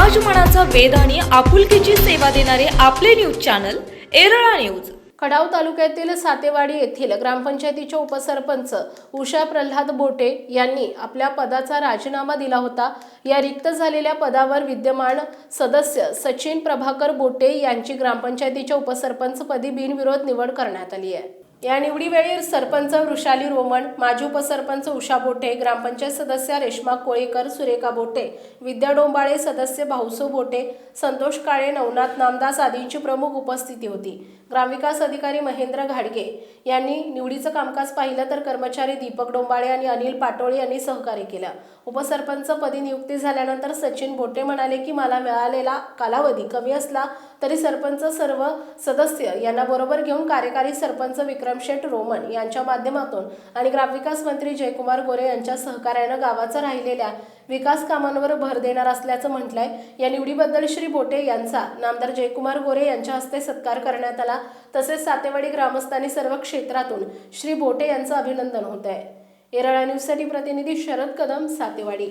मनाचा वेध आणि आपुलकीची सेवा देणारे आपले news channel Erala news. Khadav तालुक्यातील सातेवाडी येथील ग्रामपंचायतीच्या उपसरपंच उषा प्रल्हाद बोटे यांनी आपल्या पदाचा राजीनामा दिला होता. या रिक्त झालेल्या पदावर विद्यमान सदस्य सचिन प्रभाकर बोटे यांची ग्रामपंचायतीच्या उपसरपंचपदी बिनविरोध निवड करण्यात आली आहे. या निवडीवेळी सरपंच वृषाली रोमण माजी उपसरपंच उषा बोटे ग्रामपंचायत सदस्य रेश्मा कोळेकर सुरेखा बोटे विद्या डोंबाळे सदस्य भाऊसो बोटे संतोष काळे नवनाथ नामदास आदींची प्रमुख उपस्थिती होती. ग्रामविकास अधिकारी महेंद्र घाडगे यांनी निवडीचं कामकाज पाहिलं तर कर्मचारी दीपक डोंबाळे आणि अनिल पाटोळे यांनी सहकार्य केलं. उपसरपंच पदी नियुक्ती झाल्यानंतर सचिन बोटे म्हणाले की मला मिळालेला कालावधी कमी असला तरी सरपंच सर्व सदस्य यांना बरोबर घेऊन कार्यकारी सरपंच विक्रमशेठ रोमन यांच्या माध्यमातून आणि ग्रामविकास मंत्री जयकुमार गोरे यांच्या सहकार्यानं गावाचं राहिलेल्या विकास कामांवर भर देणार असल्याचं म्हटलंय. या निवडीबद्दल श्री बोटे यांचा नामदार जयकुमार गोरे यांच्या हस्ते सत्कार करण्यात आला. तसेच सातेवाडी ग्रामस्थांनी सर्व क्षेत्रातून श्री बोटे यांचं अभिनंदन होत आहे येरळा न्यूजसाठी प्रतिनिधी शरद कदम सातेवाडी.